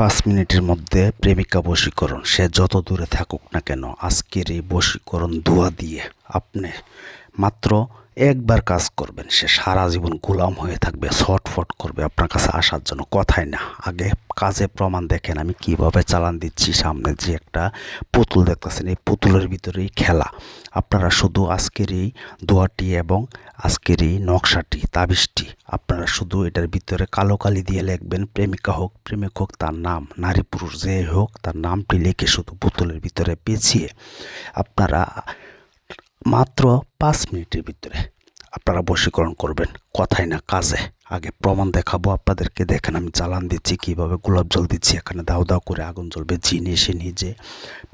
পাঁচ মিনিটের মধ্যে প্রেমিকা বশীকরণ, সে যত দূরে থাকুক না কেন, আজকের এই বশীকরণ দোয়া দিয়ে। আপনি মাত্র একবার কাজ করবেন, সে সারা জীবন গোলাম হয়ে থাকবে, ছটফট করবে, আপনার কাছে আসার জন্য কথাই না। আগে কাজে প্রমাণ দেখেন, আমি কীভাবে চালান দিচ্ছি, সামনে যে একটা পুতুল দেখতেছেন, এই পুতুলের ভিতরেই খেলা। আপনারা শুধু আজকের এই দোয়াটি এবং আজকের এই নকশাটি, তাবিজটি, আপনারা শুধু এটার ভিতরে কালো কালি দিয়ে লিখবেন, প্রেমিকা হোক, প্রেমিক হোক, তার নাম, নারী পুরুষ যে হোক, তার নামটি লিখে শুধু পুতুলের ভিতরে পেঁচিয়ে, আপনারা মাত্র পাঁচ মিনিটের ভিতরে আপনারা বশীকরণ করবেন, কথাই না কাজে। আগে প্রমাণ দেখাবো, আপনাদেরকে দেখেন আমি চালান দিচ্ছি, কীভাবে গোলাপ জল দিচ্ছি, এখানে দাও দাও করে আগুন জ্বলবে, জিনে এসে নিজে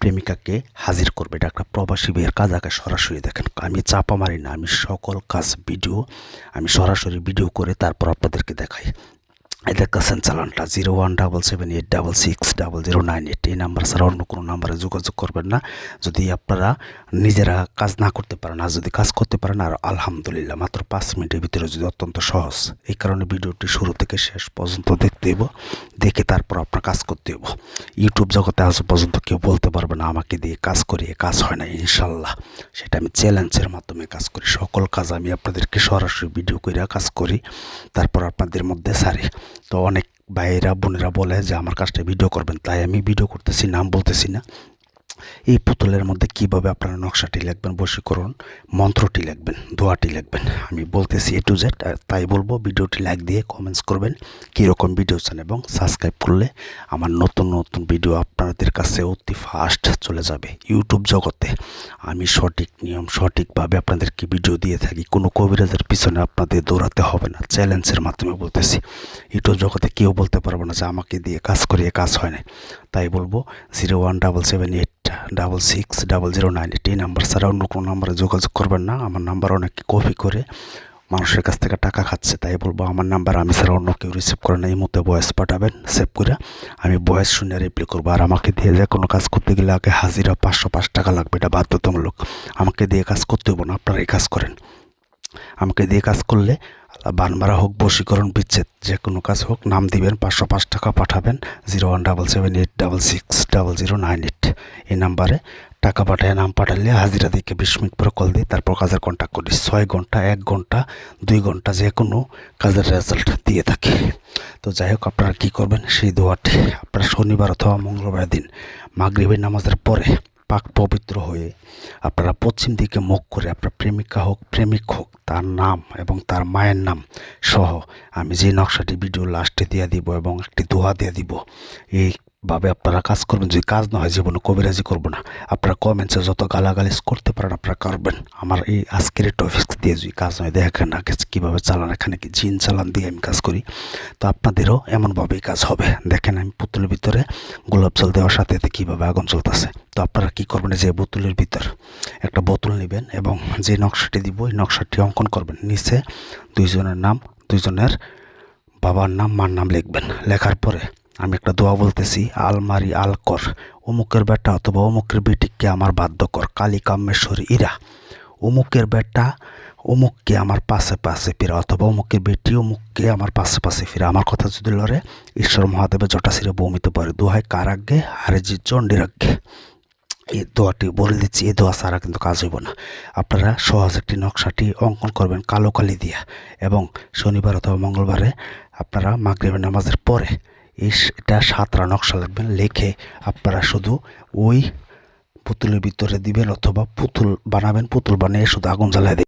প্রেমিকাকে হাজির করবে। এটা একটা প্রবাসী বিয়ের কাজ, আগে সরাসরি দেখেন, আমি চাপা মারি না, আমি সকল কাজ, ভিডিও, আমি সরাসরি ভিডিও করে তারপর আপনাদেরকে দেখাই। দেখতেছেন চালানটা, zero one double seven eight double six double zero nine eight. এই নাম্বার ছাড়া অন্য কোনো নাম্বারে যোগাযোগ করবেন না। যদি আপনারা নিজেরা কাজ না করতে পারেন, আর যদি কাজ করতে পারেন, আর আলহামদুলিল্লাহ মাত্র পাঁচ মিনিটের ভিতরে যদি অত্যন্ত সহজ, এই কারণে ভিডিওটি শুরু থেকে শেষ পর্যন্ত দেখতে হইব, দেখে তারপর আপনার কাজ করতে হইব। ইউটিউব জগতে আজ পর্যন্ত কেউ বলতে পারবে না, আমাকে দিয়ে কাজ করিয়ে কাজ হয় না ইনশাল্লাহ সেটা আমি চ্যালেঞ্জের মাধ্যমে কাজ করি। সকল কাজ আমি আপনাদেরকে সরাসরি ভিডিও করে কাজ করি, তারপর আপনাদের মধ্যে সারি। তো অনেক ভাইয়েরা, বোনেরা বলে যে, আমার কাজটা ভিডিও করবেন। তাই আমি ভিডিও করতেছি, নাম বলতেছি না। এই পুতুলের মধ্যে কীভাবে আপনারা নকশাটি লিখবেন, বশীকরণ মন্ত্রটি লিখবেন, দোয়াটি লিখবেন? আমি বলতেছি এ টু জেড তাই বলব, ভিডিওটি লাইক দিয়ে কমেন্টস করবেন, কীরকম ভিডিও চান এবং সাবস্ক্রাইব করলে আমার নতুন নতুন ভিডিও আপনাদের কাছে অতি ফাস্ট চলে যাবে ইউটিউব জগতে। আমি সঠিক নিয়ম, সঠিকভাবে আপনাদেরকে ভিডিও দিয়ে থাকি, কোনো কবিরাজের পিছনে আপনাদের দৌড়াতে হবে না চ্যালেঞ্জের মাধ্যমে বলতেছি। ইউটিউব জগতে কেউ বলতে পারবে না যে আমাকে দিয়ে কাজ করিয়ে কাজ হয় না তাই বলব zero one double seven eight double six double zero nine এই নাম্বার ছাড়া অন্য কোনো নাম্বারে যোগাযোগ করবেন না। আমার নাম্বার অনেকে কপি করে মানুষের কাছ থেকে টাকা খাচ্ছে, তাই বলব আমার নাম্বার আমি ছাড়া অন্য কেউ রিসিভ করে না। এই মধ্যে ভয়েস পাঠাবেন সেভ করে আমি ভয়েস শুনে রিপ্লাই করব। আর আমাকে দিয়ে যে কোনো কাজ করতে গেলে আগে হাজিরা পাঁচশো পাঁচ টাকা লাগবে, এটা বাধ্যতামূলক। আমাকে দিয়ে কাজ করতে হব না আপনারা এই কাজ করেন। আমাকে দিয়ে কাজ করলে বানমারা হোক, বশীকরণ বিচ্ছেদ, যে কোনো কাজ হোক, নাম দিবেন, পাঁচশো পাঁচ টাকা পাঠাবেন, zero one double seven eight double six double zero nine eight. এই নাম্বারে টাকা পাঠায়, নাম পাঠালে হাজিরা দিকে বিশ মিনিট পরে কল দিই তারপর কাজের কন্ট্যাক্ট করি। ছয় ঘণ্টা, এক ঘণ্টা, দুই ঘণ্টা, যে কোনো কাজের রেজাল্ট দিয়ে থাকি। তো যাই হোক, আপনারা কী করবেন, সেই দোয়াটি আপনারা শনিবার অথবা মঙ্গলবার দিন মাগরিবের নামাজের পরে পাক পবিত্র হয়ে আপনারা পশ্চিম দিকে মুখ করে আপনার প্রেমিকা হোক, প্রেমিক হোক, তার নাম এবং তার মায়ের নাম সহ আমি যে নকশাটি ভিডিও লাস্টে দিয়ে দিব এবং একটি দোয়া দিয়ে দিব এইভাবে আপনারা কাজ করবেন, যদি কাজ না হয় জীবনে কবিরাজি করব না। আপনারা কমেন্টসে যত গালাগালিজ করতে পারেন, আপনারা করবেন। আমার এই আজকের টপিক্স দিয়ে যদি কাজ নয় দেখেন আগে কীভাবে চালান, এখানে কি জিন চালান দিয়ে আমি কাজ করি। তো আপনাদেরও এমনভাবেই কাজ হবে। দেখেন আমি পুতুলের ভিতরে গোলাপ জল দেওয়ার সাথে কীভাবে আগুন চলতেছে তো আপনারা কী করবেন যে বোতলের ভিতর একটা বোতল নেবেন এবং যে নকশাটি দিব, ওই নকশাটি অঙ্কন করবেন। নিচে দুইজনের নাম, দুইজনের বাবার নাম, মার নাম লিখবেন। লেখার পরে আমি একটা দোয়া বলতেছি, আলমারি আলকর অমুকের বেটা অথবা অমুকের বেটিককে আমার বাধ্য কর, কালী কামেশ্বরী ইরা। অমুকের বেটা অমুককে আমার পাশে পাশে ফিরা, অথবা অমুকের বেটি অমুককে আমার পাশে পাশে ফিরা। আমার কথা যদি লড়ে, ঈশ্বর মহাদেবের জটাশিরে বমিতে পারে দোহাই কার আগে আরে জি চণ্ডীর এই দোয়াটি বলে দিচ্ছি, এই দোয়া ছাড়া কিন্তু কাজ হইব না। আপনারা সহজ একটি নকশাটি অঙ্কন করবেন কালো কালি দিয়া। এবং শনিবার অথবা মঙ্গলবারে আপনারা মাগরিবের নামাজের পরে এটা সাতরা নকশা লাগবেন লেখে আপনারা শুধু ওই পুতুলের ভিতরে দিবেন অথবা পুতুল বানাবেন, পুতুল বানিয়ে শুধু আগুন জ্বালায়